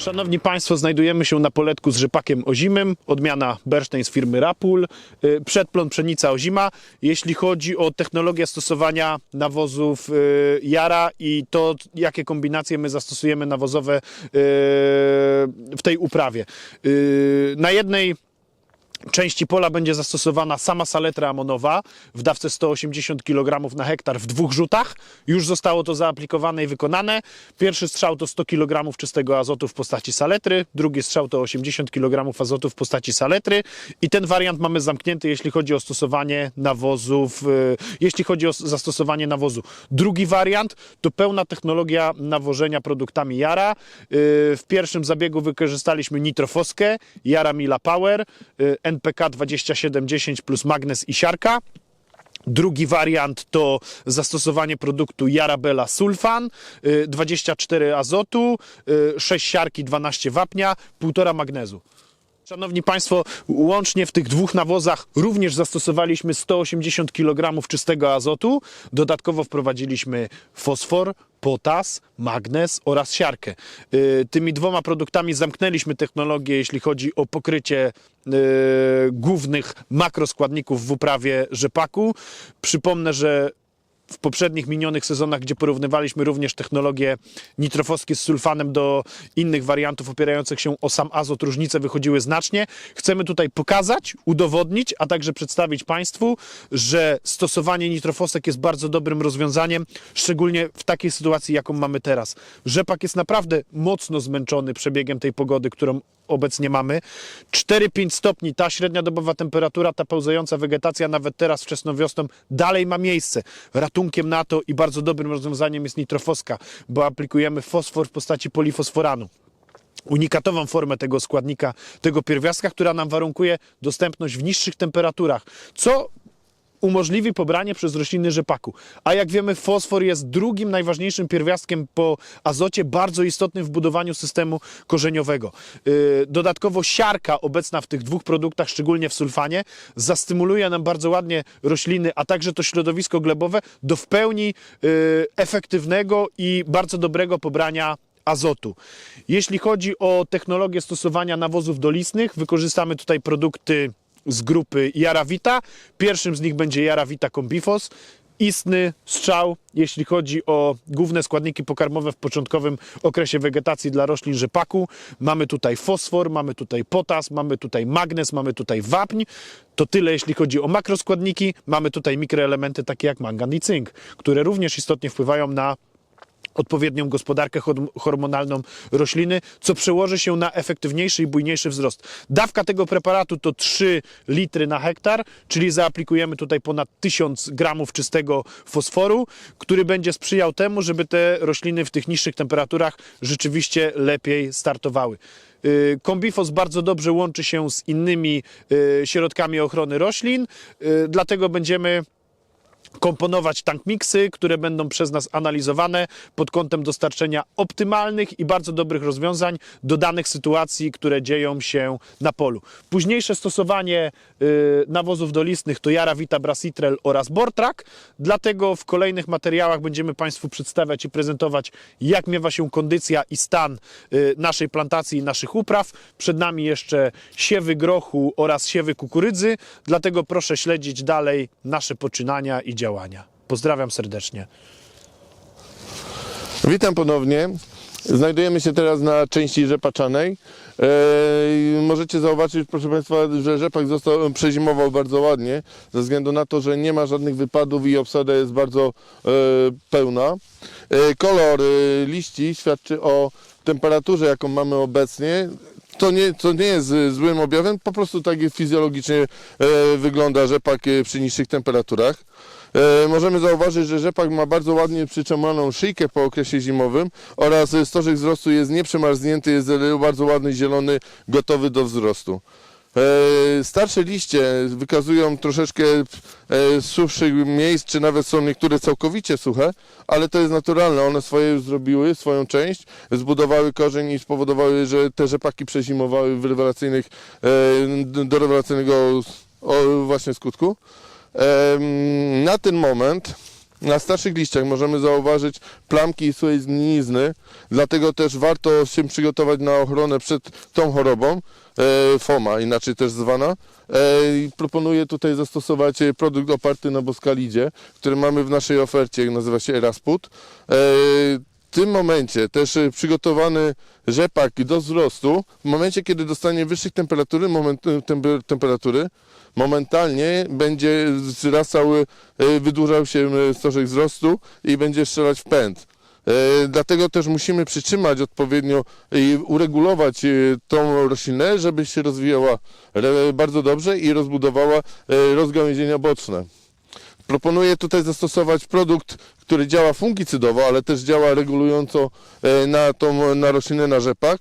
Szanowni Państwo, znajdujemy się na poletku z rzepakiem ozimym, odmiana Bernstein z firmy Rapul, y, przedplon pszenica ozima. Jeśli chodzi o technologię stosowania nawozów y, Jara i to, jakie kombinacje my zastosujemy nawozowe y, w tej uprawie. Na jednej części pola będzie zastosowana sama saletra amonowa w dawce 180 kg na hektar w dwóch rzutach. Już zostało to zaaplikowane i wykonane. Pierwszy strzał to 100 kg czystego azotu w postaci saletry, drugi strzał to 80 kg azotu w postaci saletry i ten wariant mamy zamknięty, jeśli chodzi o stosowanie nawozów, y, jeśli chodzi o zastosowanie nawozu. Drugi wariant to pełna technologia nawożenia produktami Jara. Y, W pierwszym zabiegu wykorzystaliśmy nitrofoskę, Jara Mila Power, y, NPK 2710 plus magnes i siarka. Drugi wariant to zastosowanie produktu Jarabela Sulfan, y, 24 azotu, y, 6 siarki, 12 wapnia, 1,5 magnezu. Szanowni Państwo, łącznie w tych dwóch nawozach również zastosowaliśmy 180 kg czystego azotu. Dodatkowo wprowadziliśmy fosfor, potas, magnez oraz siarkę. Y, Tymi dwoma produktami zamknęliśmy technologię, jeśli chodzi o pokrycie y, głównych makroskładników w uprawie rzepaku. Przypomnę, że w poprzednich minionych sezonach, gdzie porównywaliśmy również technologię nitrofoskie z sulfanem do innych wariantów opierających się o sam azot, różnice wychodziły znacznie. Chcemy tutaj pokazać, udowodnić, a także przedstawić Państwu, że stosowanie nitrofosek jest bardzo dobrym rozwiązaniem, szczególnie w takiej sytuacji, jaką mamy teraz. Rzepak jest naprawdę mocno zmęczony przebiegiem tej pogody, którą obecnie mamy. 4-5 stopni, ta średnia dobowa temperatura, ta pełzająca wegetacja, nawet teraz wczesną wiosną, dalej ma miejsce. Ratunkiem na to i bardzo dobrym rozwiązaniem jest nitrofoska, bo aplikujemy fosfor w postaci polifosforanu. Unikatową formę tego składnika, tego pierwiastka, która nam warunkuje dostępność w niższych temperaturach, co umożliwi pobranie przez rośliny rzepaku. A jak wiemy, fosfor jest drugim najważniejszym pierwiastkiem po azocie, bardzo istotnym w budowaniu systemu korzeniowego. Yy, Dodatkowo siarka obecna w tych dwóch produktach, szczególnie w sulfanie, zastymuluje nam bardzo ładnie rośliny, a także to środowisko glebowe do w pełni yy, efektywnego i bardzo dobrego pobrania azotu. Jeśli chodzi o technologię stosowania nawozów dolistnych, wykorzystamy tutaj produkty z grupy Jarawita. Pierwszym z nich będzie Jarawita Combifos. Istny strzał, jeśli chodzi o główne składniki pokarmowe w początkowym okresie wegetacji dla roślin rzepaku. Mamy tutaj fosfor, mamy tutaj potas, mamy tutaj magnez, mamy tutaj wapń. To tyle, jeśli chodzi o makroskładniki. Mamy tutaj mikroelementy takie jak mangan i cynk, które również istotnie wpływają na odpowiednią gospodarkę hor- hormonalną rośliny, co przełoży się na efektywniejszy i bujniejszy wzrost. Dawka tego preparatu to 3 litry na hektar, czyli zaaplikujemy tutaj ponad 1000 gramów czystego fosforu, który będzie sprzyjał temu, żeby te rośliny w tych niższych temperaturach rzeczywiście lepiej startowały. Y, Kombifos bardzo dobrze łączy się z innymi y, środkami ochrony roślin, y, dlatego będziemy komponować tank miksy, które będą przez nas analizowane pod kątem dostarczenia optymalnych i bardzo dobrych rozwiązań do danych sytuacji, które dzieją się na polu. Późniejsze stosowanie y, nawozów dolistnych to Jara Vita Brasitrel oraz Bortrak, dlatego w kolejnych materiałach będziemy Państwu przedstawiać i prezentować jak miewa się kondycja i stan y, naszej plantacji i naszych upraw. Przed nami jeszcze siewy grochu oraz siewy kukurydzy, dlatego proszę śledzić dalej nasze poczynania i działania. Pozdrawiam serdecznie. Witam ponownie. Znajdujemy się teraz na części rzepaczanej. Eee, możecie zauwaczyć, proszę Państwa, że rzepak został, przezimował bardzo ładnie, ze względu na to, że nie ma żadnych wypadów i obsada jest bardzo e, pełna. E, kolor e, liści świadczy o temperaturze, jaką mamy obecnie. To nie, to nie jest e, złym objawem, po prostu tak fizjologicznie e, wygląda rzepak e, przy niższych temperaturach. E, możemy zauważyć, że rzepak ma bardzo ładnie przyczemoną szyjkę po okresie zimowym oraz stożek wzrostu jest nieprzemarznięty, jest bardzo ładny, zielony, gotowy do wzrostu. E, Starsze liście wykazują troszeczkę e, suchszych miejsc, czy nawet są niektóre całkowicie suche, ale to jest naturalne. One swoje już zrobiły, swoją część, zbudowały korzeń i spowodowały, że te rzepaki przezimowały w rewelacyjnych, e, do rewelacyjnego właśnie skutku. Na ten moment na starszych liściach możemy zauważyć plamki i słuchaj zgnilizny, dlatego też warto się przygotować na ochronę przed tą chorobą, e, FOMA, inaczej też zwana. E, proponuję tutaj zastosować e, produkt oparty na boskalidzie, który mamy w naszej ofercie, nazywa się Erasput. W tym momencie też e, przygotowany rzepak do wzrostu, w momencie kiedy dostanie wyższych temperatury, moment, temper- temperatury momentalnie będzie wzrastał, e, wydłużał się stożek wzrostu i będzie strzelać w pęd. Dlatego też musimy przytrzymać odpowiednio i uregulować tą roślinę, żeby się rozwijała bardzo dobrze i rozbudowała rozgałęzienia boczne. Proponuję tutaj zastosować produkt, który działa fungicydowo, ale też działa regulująco e, na tą na roślinę, na rzepak.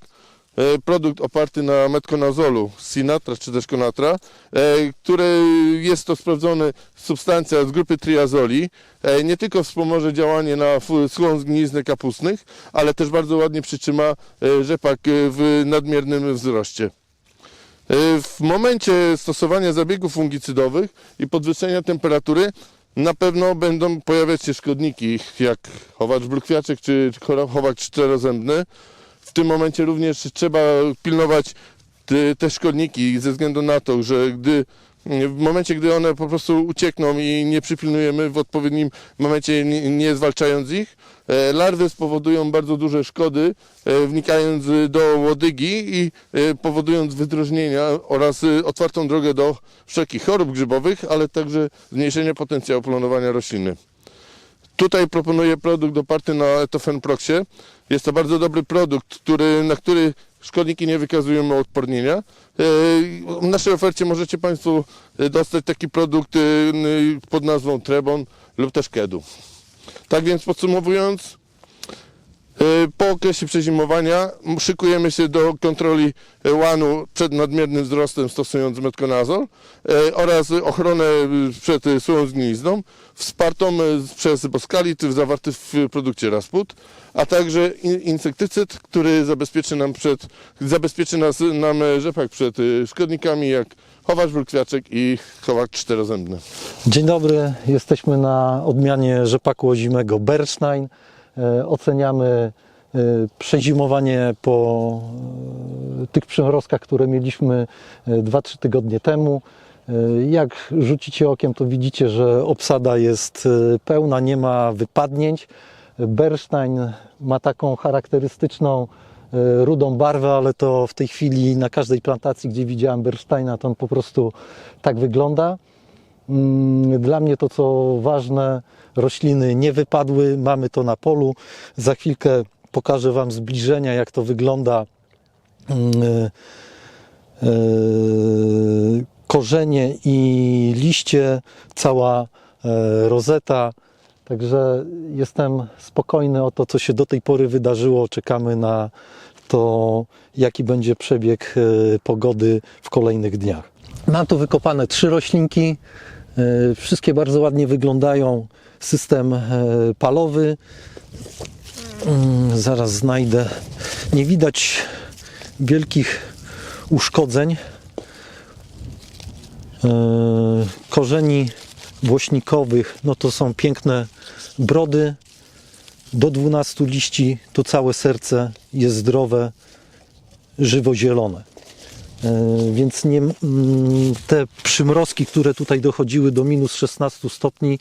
E, Produkt oparty na metkonazolu Sinatra czy też Conatra, e, który jest to sprawdzony substancja z grupy triazoli. Nie tylko wspomoże działanie na schłon zgniliznę kapustnych, ale też bardzo ładnie przytrzyma rzepak w nadmiernym wzroście. W momencie stosowania zabiegów fungicydowych i podwyższenia temperatury na pewno będą pojawiać się szkodniki, jak chowacz brukwiaczek czy chowacz czterozębny. W tym momencie również trzeba pilnować te, szkodniki ze względu na to, że gdy w momencie, gdy one po prostu uciekną i nie przypilnujemy w odpowiednim momencie, nie, zwalczając ich, larwy spowodują bardzo duże szkody, e, wnikając do łodygi i e, powodując wydrożnienia oraz e, otwartą drogę do wszelkich chorób grzybowych, ale także zmniejszenie potencjału planowania rośliny. Tutaj proponuję produkt oparty na etofenproxie. Jest to bardzo dobry produkt, który, na który szkodniki nie wykazują odpornienia. E, W naszej ofercie możecie Państwo e, dostać taki produkt e, pod nazwą Trebon lub też Kedu. Tak więc podsumowując, po okresie przezimowania szykujemy się do kontroli e, łanu przed nadmiernym wzrostem stosując metkonazol e, oraz ochronę przed suchą zgnilizną wspartą przez boskalit zawarty w produkcie Rasput, a także in- insektycyd, który zabezpieczy nam przed zabezpieczy nas, nam e, rzepak przed szkodnikami jak chowacz brukwiaczek i chowacz czterozębny. Dzień dobry, jesteśmy na odmianie rzepaku ozimego Bernstein. E, Oceniamy e, przezimowanie po e, tych przymrozkach, które mieliśmy e, 2-3 tygodnie temu. Jak rzucicie okiem, to widzicie, że obsada jest pełna, nie ma wypadnięć. Bernstein ma taką charakterystyczną rudą barwę, ale to w tej chwili na każdej plantacji, gdzie widziałem Bernsteina, to on po prostu tak wygląda. Mm, Dla mnie to, co ważne, rośliny nie wypadły, mamy to na polu. Za chwilkę pokażę Wam zbliżenia, jak to wygląda. Mm, e, e, Korzenie i liście, cała e, rozeta. Także jestem spokojny o to, co się do tej pory wydarzyło. Czekamy na to, jaki będzie przebieg pogody w kolejnych dniach. Mam tu wykopane trzy roślinki. E, Wszystkie bardzo ładnie wyglądają. System e, palowy. Mm, Zaraz znajdę. Nie widać wielkich uszkodzeń. E, Korzeni włośnikowych, no to są piękne brody. Do 12 liści to całe serce jest zdrowe, żywo-zielone. E, Więc nie, mm, te przymrozki, które tutaj dochodziły do minus 16 stopni,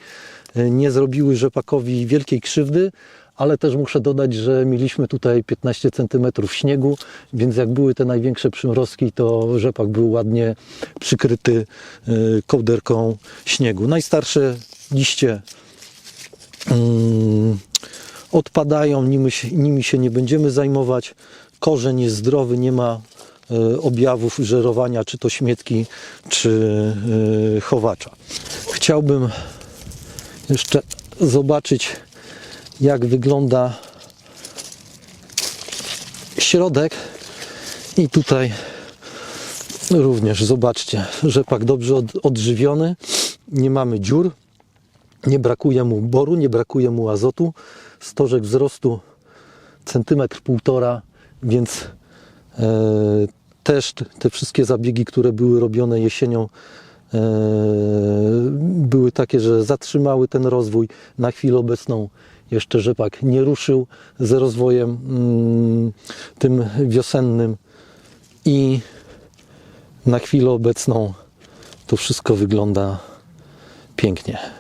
e, nie zrobiły rzepakowi wielkiej krzywdy, ale też muszę dodać, że mieliśmy tutaj 15 cm śniegu, więc jak były te największe przymrozki, to rzepak był ładnie przykryty e, kołderką śniegu. Najstarsze liście mm, odpadają, nimi się, nie będziemy zajmować. Korzeń jest zdrowy, nie ma e, objawów żerowania, czy to śmietki, czy e, chowacza. Chciałbym jeszcze zobaczyć, jak wygląda środek. I tutaj również zobaczcie, rzepak dobrze od, odżywiony, nie mamy dziur, nie brakuje mu boru, nie brakuje mu azotu. Stożek wzrostu centymetr półtora, więc e, też t- te wszystkie zabiegi, które były robione jesienią, e, były takie, że zatrzymały ten rozwój. Na chwilę obecną jeszcze rzepak nie ruszył z rozwojem mm, tym wiosennym i na chwilę obecną to wszystko wygląda pięknie.